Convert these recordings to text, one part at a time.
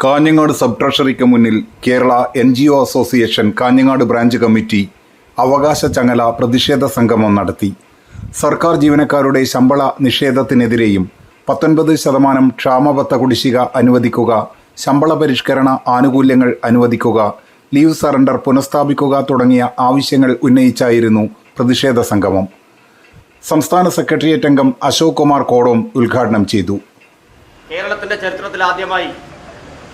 Kanhangad sub ട്രഷറിക്ക് മുന്നിൽ Kerala N G O association Kanhangad branch committee അവകാശ ചങ്ങല പ്രതിഷേധ സംഗമം നടത്തി. സർക്കാർ ജീവനക്കാരുടെ ശമ്പള നിഷേധത്തിനെതിരെയും പത്തൊൻപത് ശതമാനം ക്ഷാമബത്ത കുടിശ്ശിക അനുവദിക്കുക ശമ്പള പരിഷ്കരണ ആനുകൂല്യങ്ങൾ അനുവദിക്കുക ലീവ് സറണ്ടർ പുനഃസ്ഥാപിക്കുക തുടങ്ങിയ ആവശ്യങ്ങൾ ഉന്നയിച്ചായിരുന്നു പ്രതിഷേധ സംഗമം. സംസ്ഥാന സെക്രട്ടേറിയറ്റ് അംഗം അശോക് കുമാർ കോടോം ഉദ്ഘാടനം ചെയ്തു. കേരളത്തിന്റെ ചരിത്രത്തിൽ ആദ്യമായി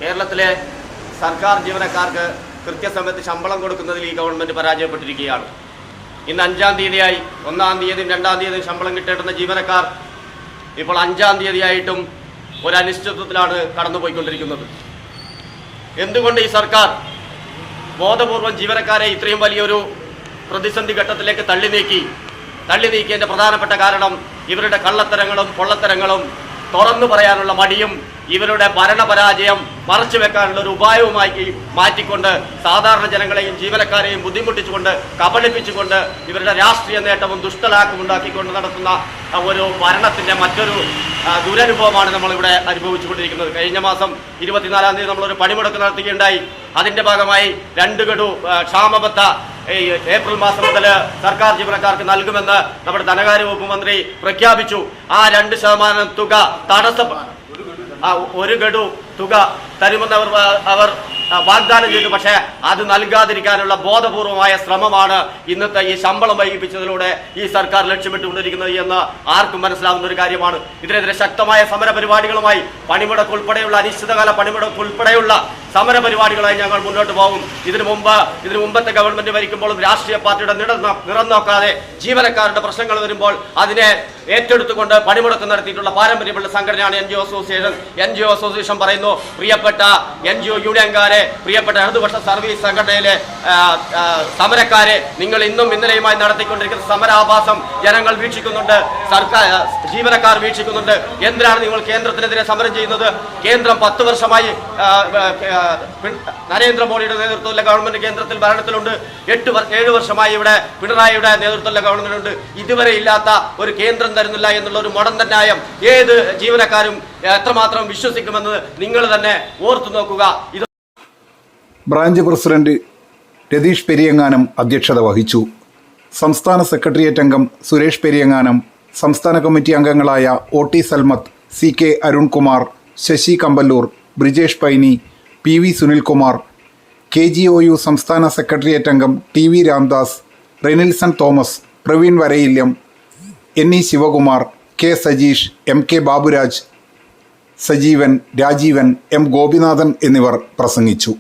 കേരളത്തിലെ സർക്കാർ ജീവനക്കാർക്ക് കൃത്യസമയത്ത് ശമ്പളം കൊടുക്കുന്നതിൽ ഈ ഗവൺമെന്റ് പരാജയപ്പെട്ടിരിക്കുകയാണ്. ഇന്ന് അഞ്ചാം തീയതിയായി ഒന്നാം തീയതിയും രണ്ടാം തീയതിയും ശമ്പളം കിട്ടേണ്ടുന്ന ജീവനക്കാർ ഇപ്പോൾ അഞ്ചാം തീയതിയായിട്ടും ഒരു അനിശ്ചിതത്വത്തിലാണ് കടന്നുപോയിക്കൊണ്ടിരിക്കുന്നത്. എന്തുകൊണ്ട് ഈ സർക്കാർ ബോധപൂർവം ജീവനക്കാരെ ഇത്രയും വലിയൊരു പ്രതിസന്ധി ഘട്ടത്തിലേക്ക് തള്ളി നീക്കി തള്ളി നീക്കിയതിന്റെ പ്രധാനപ്പെട്ട കാരണം ഇവരുടെ കള്ളത്തരങ്ങളും പൊള്ളത്തരങ്ങളും തുറന്നു പറയാനുള്ള മടിയും ഇവരുടെ ഭരണപരാജയം മറച്ചു വെക്കാനുള്ള ഒരു ഉപായവുമായി മാറ്റിക്കൊണ്ട് സാധാരണ ജനങ്ങളെയും ജീവനക്കാരെയും ബുദ്ധിമുട്ടിച്ചുകൊണ്ട് കബളിപ്പിച്ചുകൊണ്ട് ഇവരുടെ രാഷ്ട്രീയ നേട്ടവും ദുഷ്ടലാക്കും ഉണ്ടാക്കിക്കൊണ്ട് നടത്തുന്ന ഒരു ഭരണത്തിന്റെ മറ്റൊരു ദുരനുഭവമാണ് നമ്മളിവിടെ അനുഭവിച്ചുകൊണ്ടിരിക്കുന്നത്. കഴിഞ്ഞ മാസം ഇരുപത്തിനാലാം തീയതി നമ്മളൊരു പണിമുടക്ക് നടത്തുകയുണ്ടായി. അതിന്റെ ഭാഗമായി രണ്ട് ഗഡു ക്ഷാമബത്ത ഏപ്രിൽ മാസം മുതൽ സർക്കാർ ജീവനക്കാർക്ക് നൽകുമെന്ന് നമ്മുടെ ധനകാര്യ വകുപ്പ് മന്ത്രി പ്രഖ്യാപിച്ചു. ആ രണ്ട് ശതമാനം തുക തടസ്സ ഒരു ഗഡു തുക തരുമെന്ന് അവർ വാഗ്ദാനം ചെയ്തു. പക്ഷേ അത് നൽകാതിരിക്കാനുള്ള ബോധപൂർവമായ ശ്രമമാണ് ഇന്നത്തെ ഈ ശമ്പളം വൈകിപ്പിച്ചതിലൂടെ ഈ സർക്കാർ ലക്ഷ്യമിട്ടുകൊണ്ടിരിക്കുന്നത് എന്ന് ആർക്കും മനസ്സിലാവുന്ന ഒരു കാര്യമാണ്. ഇതിനെതിരെ ശക്തമായ സമര പരിപാടികളുമായി പണിമുടക്ക് ഉൾപ്പെടെയുള്ള അനിശ്ചിതകാല പണിമുടക്ക് ഉൾപ്പെടെയുള്ള സമര പരിപാടികളായി ഞങ്ങൾ മുന്നോട്ട് പോകും. ഇതിനു മുമ്പ് ഇതിനു മുമ്പത്തെ ഗവൺമെന്റ് ഭരിക്കുമ്പോഴും രാഷ്ട്രീയ പാർട്ടിയുടെ നിറം നോക്കാതെ ജീവനക്കാരുടെ പ്രശ്നങ്ങൾ വരുമ്പോൾ അതിനെ ഏറ്റെടുത്തുകൊണ്ട് പണിമുടക്കം നടത്തിയിട്ടുള്ള പാരമ്പര്യമുള്ള സംഘടനയാണ് N G O association N G O association പറയുന്നു പ്രിയപ്പെട്ട എൻ ജി ഒ യൂണിയൻകാരെ പ്രിയപ്പെട്ട ഇടതുപക്ഷ സർവീസ് സംഘടനയിലെ സമരക്കാരെ നിങ്ങൾ ഇന്നും ഇന്നലെയുമായി നടത്തിക്കൊണ്ടിരിക്കുന്ന സമരാഭാസം ജനങ്ങൾ വീക്ഷിക്കുന്നുണ്ട്. സർക്കാർ ജീവനക്കാർ വീക്ഷിക്കുന്നുണ്ട്. എന്തിനാണ് നിങ്ങൾ കേന്ദ്രത്തിനെതിരെ സമരം ചെയ്യുന്നത്? കേന്ദ്രം പത്ത് വർഷമായി നരേന്ദ്രമോദിയുടെ നേതൃത്വത്തിലെ ഗവൺമെന്റ് കേന്ദ്രത്തിൽ ഭരണത്തിലുണ്ട്. എട്ട് ഏഴ് വർഷമായി ഇവിടെ പിണറായിയുടെ നേതൃത്വത്തിലെ ഗവൺമെന്റ് ഉണ്ട് ഇതുവരെ ഇല്ലാത്ത ഒരു കേന്ദ്രം തരുന്നില്ല എന്നുള്ള ഒരു മുടന്തൻ ന്യായം ഏത് ജീവനക്കാരും എത്രമാത്രം വിശ്വസിക്കുമെന്ന് നിങ്ങൾ തന്നെ ഓർത്തു നോക്കുക. ഇത് ബ്രാഞ്ച് പ്രസിഡന്റ് രതീഷ് പെരിയങ്ങാനം അധ്യക്ഷത വഹിച്ചു. സംസ്ഥാന സെക്രട്ടേറിയറ്റ് അംഗം സുരേഷ് പെരിയങ്ങാനം സംസ്ഥാന കമ്മിറ്റി അംഗങ്ങളായ O T Salmath C K Arunkumar Sasi Kamballur Brijesh Paini P V Sunilkumar K G O U സംസ്ഥാന സെക്രട്ടേറിയറ്റ് അംഗം T V Ramdas Renilson Thomas Praveen Varayilyam N E Sivakumar K Sajeesh M K Baburaj Sajeevan Rajeevan M Gopinathan എന്നിവർ പ്രസംഗിച്ചു.